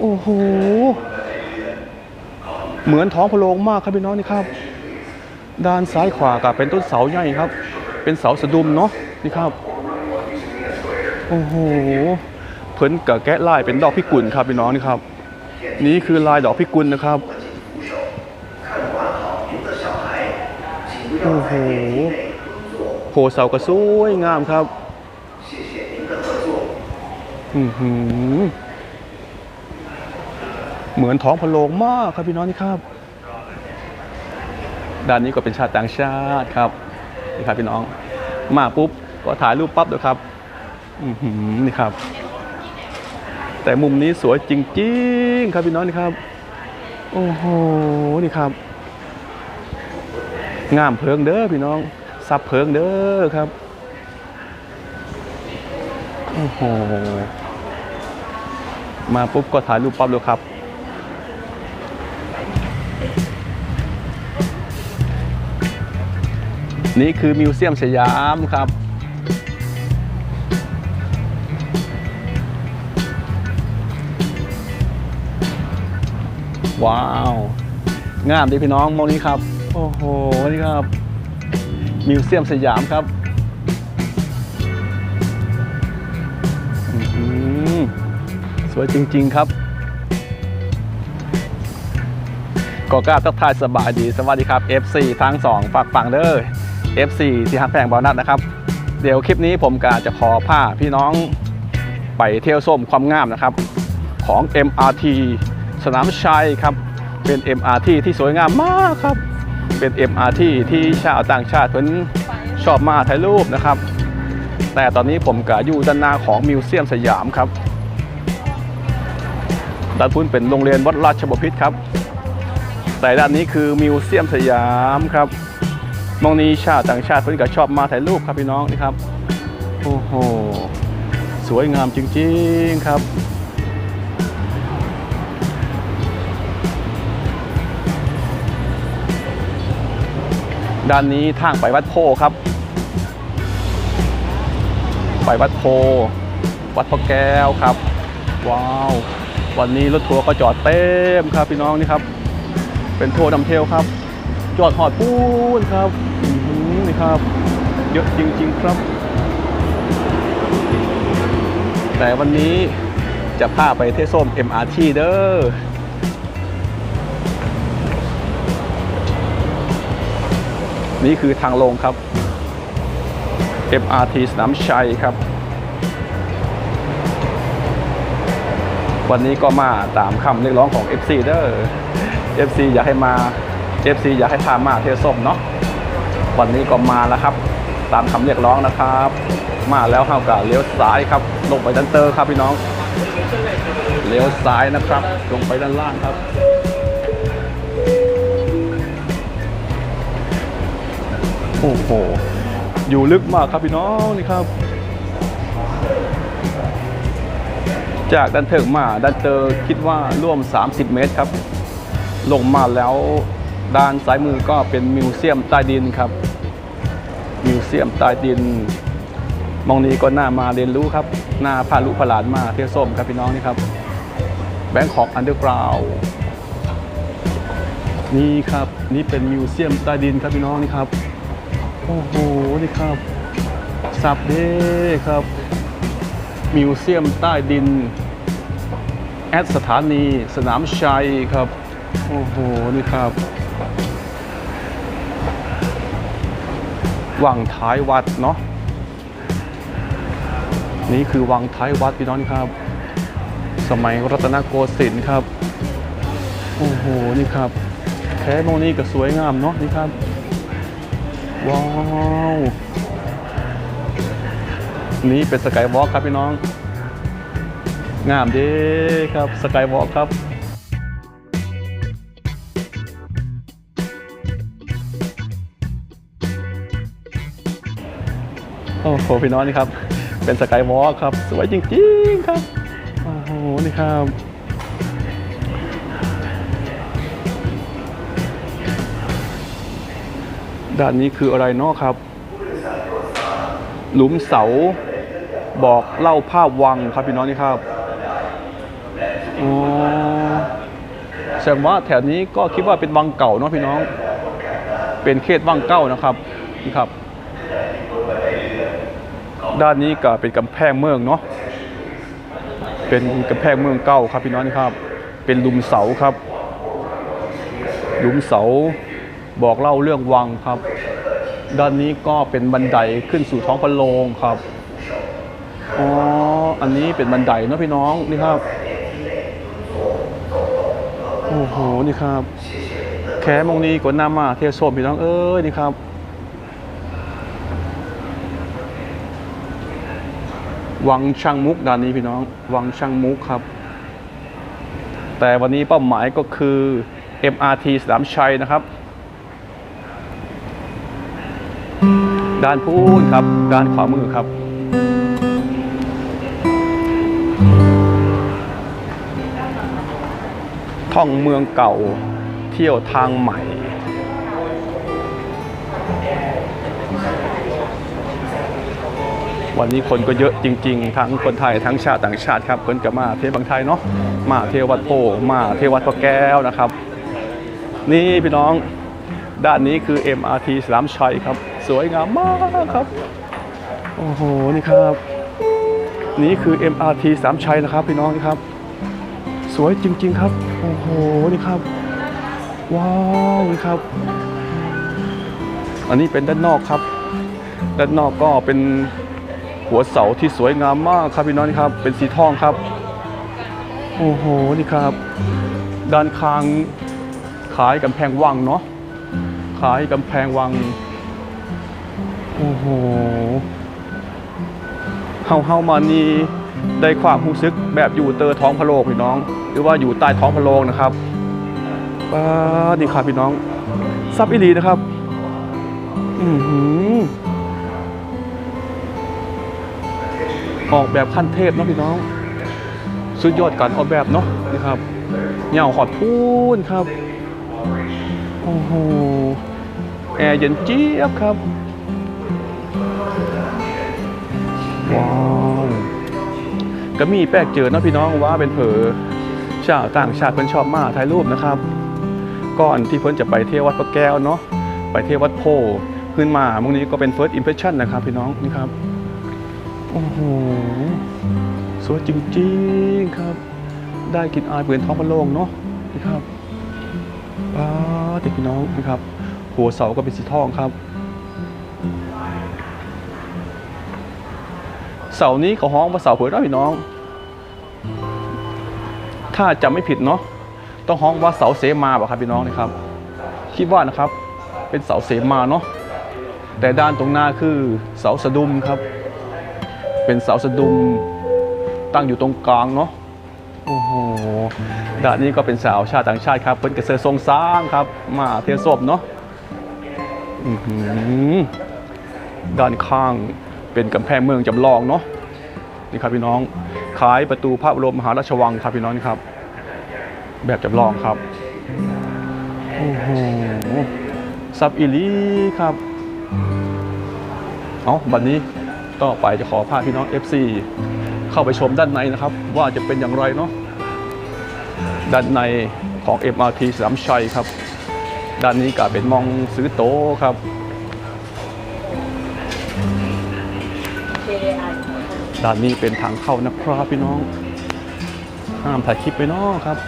โอ้โห เหมือนท้องพะโรงมากครับพี่น้องนี่ครับ ด้านซ้ายขวากับเป็นต้นเสาใหญ่ครับ เป็นเสาสะดุมเนาะนี่ครับ โอ้โห เพิ่นกับแกะลายเป็นดอกพิกุลครับพี่น้องนี่ครับ นี่คือลายดอกพิกุลนะครับโอ้โหโหเสาก็สวยงามครับ อือหือ เหมือนท้องพะโลงมากครับพี่น้องนี่ครับ ด้านนี้ก็เป็นชาติต่างชาติครับนี่ครับพี่น้อง มาปุ๊บก็ถ่ายรูปปั๊บเลยครับอืนี่ครับ แต่มุมนี้สวยจริงๆ ครับพี่น้องนี่ครับ โอ้โหนี่ครับ งามเพิงเด้อพี่น้องซับเพิงเด้อครับโอ้โหมาปุ๊บก็ถ่ายรูปปั๊บเลยครับ นี่คือมิวเซียมสยามครับ ว้าวงามดีพี่น้องมองนี้ครับ โอ้โหนี่ครับ มิวเซียมสยามครับอื้อหือสวยจริง ๆ ครับก็กล้าทักทายสบายดี สวัสดีครับ FC ทั้งสองฝากฝังเด้อ FC ที่ฮักแพงบอลนัดนะครับเดี๋ยวคลิปนี้ผมกาจะขอผ้าพี่น้องไปเที่ยวส้มความงามนะครับ ของ MRT สนามชัยครับ เป็น MRT ที่สวยงามมากครับ เป็น MRT ที่ชาวต่างชาติเพิ่นชอบมาถ่ายรูปนะครับ แต่ตอนนี้ผมก็อยู่ด้านหน้าของมิวเซียมสยามครับด้านพุ้นเป็นโรงเรียนวัดราชบพิตรครับ แต่ด้านนี้คือมิวเซียมสยามครับ มองนี้ชาติต่างชาติเพิ่นก็ชอบมาถ่ายรูปครับพี่น้องนี่ครับโอ้โหสวยงามจริงๆครับด้านนี้ทางไปวัดโพครับ ไปวัดโพ วัดพระแก้วครับ ว้าว วันนี้รถทัวร์ก็จอดเต็มครับพี่น้องนี่ครับ เป็นทัวร์นำเที่ยวครับ จอดหอดปูนครับ ครับ เยอะจริง ๆ ครับ แต่วันนี้จะพาไปเทส้ม MRT เด้อนี่คือทางลงครับ MRT สนามชัยครับ วันนี้ก็มาตามคำเรียกร้องของ FC เด้อ FC อยากให้มา FC อยากให้พามาเทส้มเนาะ วันนี้ก็มาแล้วครับ ตามคำเรียกร้องนะครับ มาแล้วเฮากับเลี้ยวซ้ายครับ ลงไปดันเตอร์ครับพี่น้อง เลี้ยวซ้ายนะครับ ลงไปด้านล่างครับโอ้โห อยู่ลึกมากครับพี่น้องนี่ครับ จากดันเถิงมาดันเตอร์คิดว่าร่วม 30 เมตรครับ ลงมาแล้วด้านซ้ายมือก็เป็นมิวเซียมใต้ดินครับ เซียมใต้ดิน มองนี้ก็น่ามาเรียนรู้ครับน้าพาลุพลานมาเที่ยวส้มครับพี่น้องนี่ครับแบงคอกอันเดอร์กราวนี่ครับนี่เป็นมิวเซียมใต้ดินครับพี่น้องนี่ครับ โอ้โหนี่ครับสับเด้ครับมิวเซียมใต้ดิน แอดสถานี สนามชัยครับ โอ้โหนี่ครับ วังท้ายวัดเนาะนี่คือวังท้ายวัดพี่น้องครับ สมัยรัตนโกสินทร์ครับโอ้โหนี่ครับแค่มองนี้ก็สวยงามเนาะนี่ครับว้าวนี่เป็นสกายวอล์กครับพี่น้อง งามด้ครับสกายวอล์กครับ อ้โหพี่น้องนี่ครับ เป็นสกายวอล์กครับ สวยจริงๆครับ โอ้โห นี่ครับด้านนี้คืออะไรเนาะครับ หลุมเสาบอกเล่าภาพวังครับพี่น้องนี่ครับโอ๋อแสดงว่าแถวนี้ก็คิดว่าเป็นวังเก่าเนาะพี่น้อง เป็นเขตวังเก่านะครับนี่ครับ ด้านนี้ก็เป็นกำแพงเมืองเนาะเป็นกำแพงเมืองเก่าครับพี่น้องนี่ครับ เป็นลุมเสาครับลุมเสาบอกเล่าเรื่องวังครับ ด้านนี้ก็เป็นบันไดขึ้นสู่ท้องพระโรงครับอ๋ออันนี้เป็นบันไดเนาะพี่น้องนี่ครับโอ้โหนี่ครับ แค่มองนี้กว่าน้ำมาเทียโซมพี่น้องเอ้ยนี่ครับ วังช่างมุกด้านนี้พี่น้อง วังช่างมุกครับ แต่วันนี้เป้าหมายก็คือ MRT สนามชัยนะครับ ด้านพูนครับ ด้านขวามือครับ ท่องเมืองเก่า เที่ยวทางใหม่ วันนี้คนก็เยอะจริง ๆ ทั้งคนไทยทั้งชาติต่างชาติครับเพิ่นกับมาเที่ยวบางไทยเนาะมาเที่ยววัดโพมาเที่ยววัดพระแก้วนะครับ นี่พี่น้องด้านนี้คือ MRT สนามชัยครับ สวยงามมากครับ โอ้โหนี่ครับ นี่คือ MRT สามชัยนะครับ พี่น้องนี่ครับ สวยจริง ๆ ครับ โอ้โหนี่ครับ ว้าวนี่ครับ อันนี้เป็นด้านนอกครับ ด้านนอกก็เป็น หัวเสาที่สวยงามมากครับพี่น้องครับ เป็นสีทองครับ โอ้โหนี่ครับ ด้านข้างขายกำแพงวังเนาะขายกำแพงวัง โอ้โหเฮาเฮามานี่ได้ความรู้สึกแบบอยู่เตอท้องพะโลงพี่น้อง หรือว่าอยู่ใต้ท้องพะโลงนะครับป้าดนี่ครับพี่น้องซับอีหลีนะครับ อือหือ ออกแบบขั้นเทพเนาะพี่น้อง สุดยอดการออกแบบเนาะนะครับเหย่าหอดพูนครับโอ้โหแอร์เย็นเจี๊ยบครับว้าวก็มีแปลกเจอเนาะพี่น้องว่าเป็นเผอชาวต่างชาติเพิ่นชอบมาถ่ายรูปนะครับ ก่อนที่เพิ่นจะไปเที่ยววัดพระแก้วเนาะไปเที่ยววัดโพขึ้นมาพวกนี้ก็เป็น first impression นะครับพี่น้องนี่ครับ โอ้โหสวยจริงๆครับ ได้กินอายเปลือนท้องพระโรงเนาะนี่ครับป้าเด็กพี่น้องนะครับ หัวเสาก็เป็นสีทองครับ เสานี้เขาห้องว่าเสาเผือนะพี่น้อง ถ้าจำไม่ผิดเนาะต้องห้องว่าเสาเสมาบ่ะครับพี่น้องนะครับ คิดว่านะครับ เป็นเสาเสมาเนาะแต่ด้านตรงหน้าคือเสาสะดุมครับ เป็นเสาสะดุมตั้งอยู่ตรงกลางเนาะโอ้โหด้านนี้ก็เป็นสาวชาติต่างชาติครับเป็นกระเซอร์ทรงสร้างครับ มาเทียศพเนาะอื้อหือด้านข้างเป็นกำแพงเมืองจำลองเนาะนี่ครับพี่น้องขายประตูพระบรมมหาราชวังครับพี่น้องครับ แบบจำลองครับโอ้โหซับอีหลีครับ เอาบัดนนี้ ต่อไปจะขอพาพี่น้อง FC เข้าไปชมด้านในนะครับ ว่าจะเป็นอย่างไรเนาะด้านในของ MRT สนามชัยครับ ด้านนี้ก็เป็นมองซื้อโต๊ะครับ ด้านนี้เป็นทางเข้านะครับพี่น้อง ห้ามถ่ายคลิปไปเนาะครับ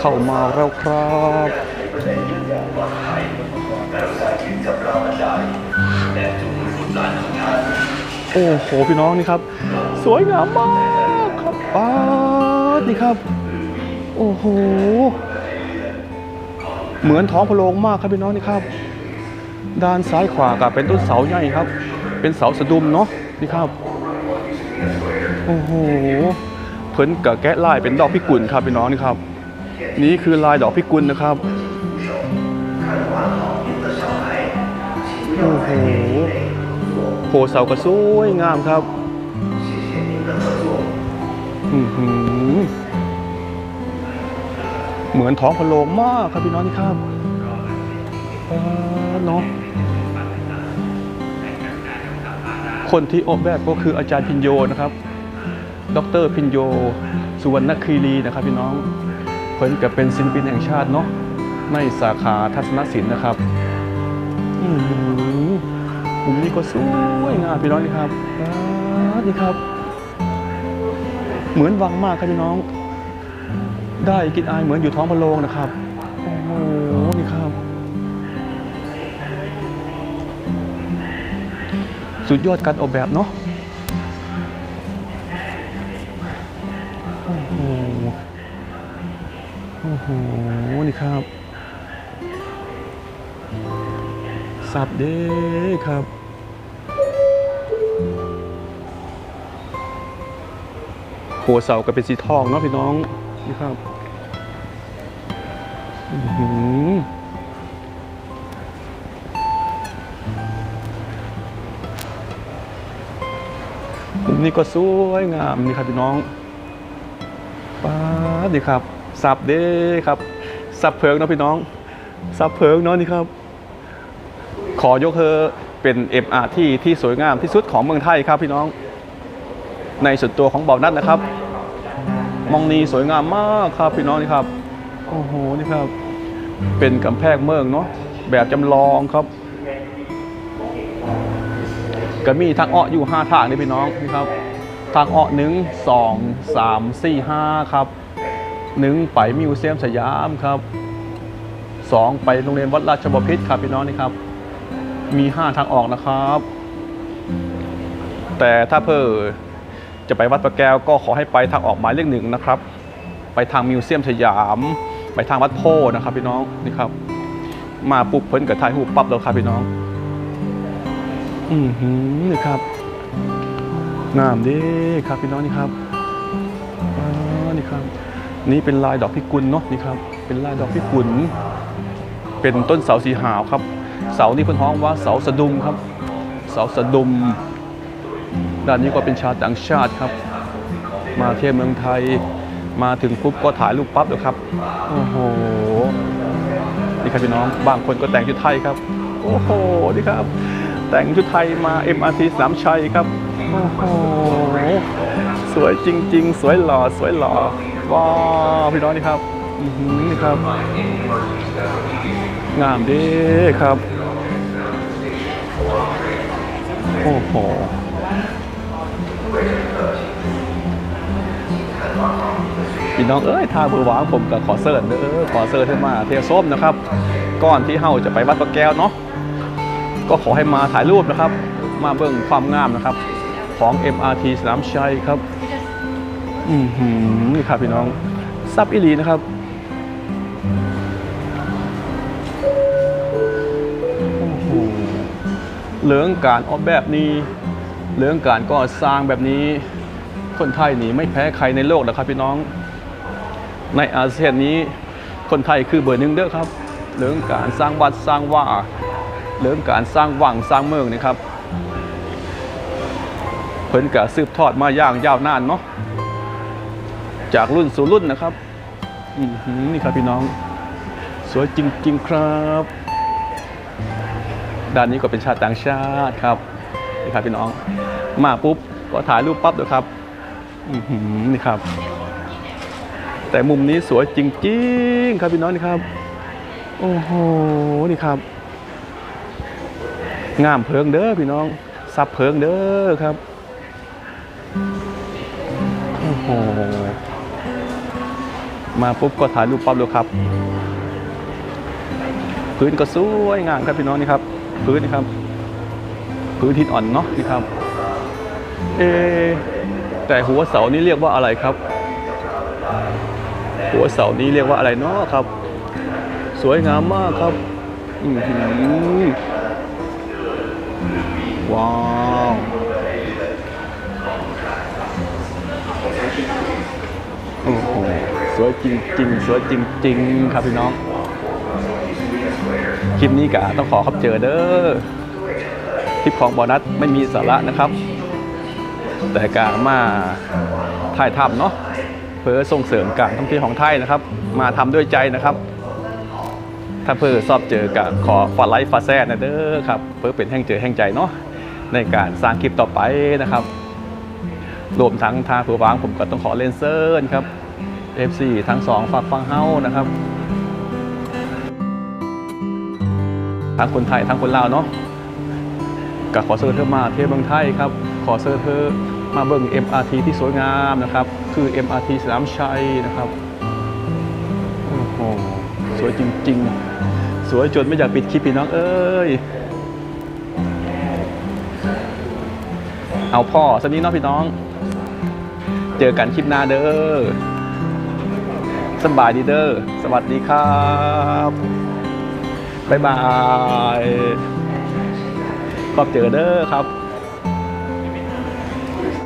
เข้ามาแล้วครับ โอ้โหพี่น้องนี่ครับ สวยงามมากครับป้าดนี่ครับ โอ้โห เหมือนท้องพระโรงมากครับพี่น้องนี่ครับ ด้านซ้ายขวากับเป็นต้นเสาใหญ่ครับ เป็นเสาสะดุมเนาะนี่ครับ โอ้โห เพิ่นกับแกะลายเป็นดอกพิกุลครับพี่น้องนี่ครับ นี่คือลายดอกพิกุลนะครับโอ้โหโหเสาก็สวยงามครับอื้อหือเหมือนท้องพะโรงมากครับพี่น้องนี่ครับเออเนาะคนที่ออกแบบก็คืออาจารย์พินโยนะครับ ดรพินโย สุวรรณคีรีนะครับพี่น้องเพิ่นก็เป็นศิลปินแห่งชาติเนาะในสาขาทัศนศิลป์นะครับอือหือมุมนี้ก็สวยงามพี่น้องนี่ครับอ่านี่ครับ เหมือนวังมากครับพี่น้อง ได้กินอายเหมือนอยู่ท้องพะโรงนะครับโอ้โหนี่ครับ สุดยอดการออกแบบเนาะโอ้โห โอ้โห นี่ครับ สับเด้ครับ หัวเสาก็เป็นสีทองเนาะพี่น้อง นี่ครับอือหือมุมนี้ก็สวยงามนี่ครับพี่น้องป้าดีครับ สับเด้ครับสับเพิงเนาะพี่น้องสับเพิงเนาะนี่ครับ ขอยกเธอเป็น MRT ที่สวยงามที่สุดของเมืองไทยครับพี่น้อง ในส่วนตัวของเบานัดนะครับ มองนีสวยงามมากครับพี่น้องนี่ครับโอ้โหนี่ครับ เป็นกำแพงเมืองเนาะแบบจำลองครับก็มีทางอ้ออยู่ 5 ทางนี่พี่น้องนี่ครับ ทางอ้อหนึ่งสองสามสี่ห้าครับ หนึ่งไปมิวเซียมสยามครับสองไปโรงเรียนวัดราชบพิตรครับพี่น้องนี่ครับ มี 5 ทางออกนะครับ แต่ถ้าเพิ่อจะไปวัดพระแก้วก็ขอให้ไปทางออกหมายเลขหนึ่งนะครับ ไปทางมิวเซียมสยาม ไปทางวัดโพธินะครับพี่น้องนี่ครับ มาปุ๊บเพิ่นกับถ่ายรูปั๊บแล้วครับพี่น้อง อือหือนี่ครับงามด้ครับพี่น้องนี่ครับอ๋อนี่ครับ นี่เป็นลายดอกพิกุลเนาะนี่ครับ เป็นลายดอกพิกุล เป็นต้นเสาสีหาวครับ เสานี่เพิ่นฮ้องว่าเสาสะดุมครับ เสาสะดุม ด้านนี้ก็เป็นชาวต่างชาติครับ มาเที่ยวเมืองไทย มาถึงปุ๊บก็ถ่ายรูปปั๊บเลยครับ โอ้โห นี่ครับพี่น้อง บางคนก็แต่งชุดไทยครับ โอ้โห นี่ครับ แต่งชุดไทยมา MRT สนามชัยครับ โอ้โห สวยจริง ๆ สวยหล่อ สวยหล่อ ว้าวพี่น้องนี่ครับอือหือนี่ครับ งามด้ครับ โอ้โหพี่น้องเอ้ยทางเบอร์หวางผมกับขอเสิร์ชเด้อขอเสิร์ชให้มาเทียส้มนะครับ ก่อนที่เฮาจะไปวัดพระแก้วเนาะก็ขอให้มาถ่ายรูปนะครับ มาเบิ่งความงามนะครับ ของ MRT สนามชัยครับ อือหือนี่ครับพี่น้องซับอิลีนะครับ โอ้โหเรื่องการออกแบบนี้เรื่องการก่อสร้างแบบนี้ คนไทยนี่ไม่แพ้ใครในโลกนะครับพี่น้อง ในอาเซียนนี้คนไทยคือเบอร์หนึ่งเด้อครับเรื่องการสร้างวัดสร้างว่าเรื่องการสร้างวังสร้างเมืองนี่ครับ เพิ่นกะสืบทอดมาอย่างยาวนานเนาะ จากรุ่นสู่รุ่นนะครับอือหือนี่ครับพี่น้อง สวยจริง ๆ ครับ ด้านนี้ก็เป็นชาติต่างชาติครับนี่ครับพี่น้อง มาปุ๊บก็ถ่ายรูปปั๊บเลยครับอือหือนี่ครับ แต่มุมนี้สวยจริง ๆ ครับพี่น้องนี่ครับ โอ้โหนี่ครับงามเพิงเด้อพี่น้องซับเพิงเด้อครับโอ้โห มาปุ๊บก็ถ่ายรูปปั๊บเลยครับ พื้นก็สวยงามครับพี่น้องนี่ครับ พื้นนี่ครับ พื้นหินอ่อนเนาะนี่ครับ เอะแต่หัวเสานี้เรียกว่าอะไรครับ หัวเสานี้เรียกว่าอะไรเนาะครับ สวยงามมากครับอือหือว้าวโอ้โห สวยจริงๆ สวยจริง ๆ ครับพี่น้อง คลิปนี้กะต้องขอครับเจอเด้อคลิปของบอนัสไม่มีสาระนะครับ แต่กามาถ่ายทำเนาะเพื่อส่งเสริมการท่องเที่ยวของไทยนะครับ มาทำด้วยใจนะครับถ้าเพื่อสอบเจอกับขอฝาไลฟ์ฟาแซดนะเด้อครับเพื่อเป็นแห่งเจอแห่งใจเนาะในการสร้างคลิปต่อไปนะครับ รวมทั้งทางผู้วางผมก็ต้องขอเลนเซิร์ครับ FC ทั้งสองฝากฟังเฮ้านะครับทั้งคนไทยทั้งคนลาวเนาะก็ขอเชิญเธอมาเที่ยวเมืองไทยครับ ขอเชิญเธอมาเบิ่ง MRT ที่สวยงามนะครับ คือ MRT สนามชัยนะครับโอ้โหสวยจริง ๆ สวยจนไม่อยากปิดคลิปพี่น้องเอ้ยเอาพ่อสักนี้เนาะพี่น้อง เจอกันคลิปหน้าเด้อ สบายดีเด้อสวัสดีครับบ๊ายบายขอบเจอเด้อครับ